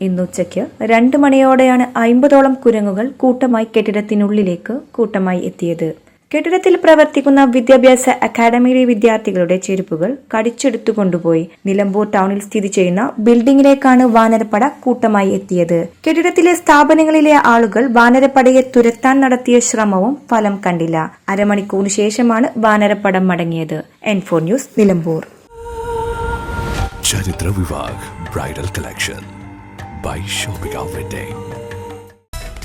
ഇന്നുച്ചയ്ക്ക് രണ്ട് മണിയോടെയാണ് അയിമ്പതോളം കുരങ്ങുകൾ കൂട്ടമായി കെട്ടിടത്തിനുള്ളിലേക്ക് കൂട്ടമായി എത്തിയത്. കെട്ടിടത്തിൽ പ്രവർത്തിക്കുന്ന വിദ്യാഭ്യാസ അക്കാദമിയിലെ വിദ്യാർത്ഥികളുടെ ചെരുപ്പുകൾ കടിച്ചെടുത്തു കൊണ്ടുപോയി. നിലമ്പൂർ ടൗണിൽ സ്ഥിതി ചെയ്യുന്ന ബിൽഡിംഗിലേക്കാണ് വാനരപ്പട കൂട്ടമായി എത്തിയത്. കെട്ടിടത്തിലെ സ്ഥാപനങ്ങളിലെ ആളുകൾ വാനരപ്പടയെ തുരത്താൻ നടത്തിയ ശ്രമവും ഫലം കണ്ടില്ല. അരമണിക്കൂറിന് ശേഷമാണ് വാനരപ്പട മടങ്ങിയത്. N four news Nilambur. Charitra Vivah bridal collection. By shopping wedding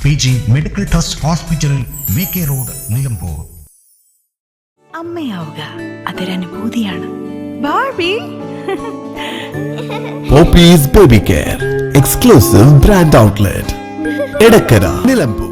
P G medical trust ഹോസ്പിറ്റലിൽ വി കെ റോഡ് നിലമ്പൂർ അമ്മയാവുക. അതൊരനുഭൂതിയാണ്. Barbie Popees baby care exclusive brand outlet Edakkara Nilambur.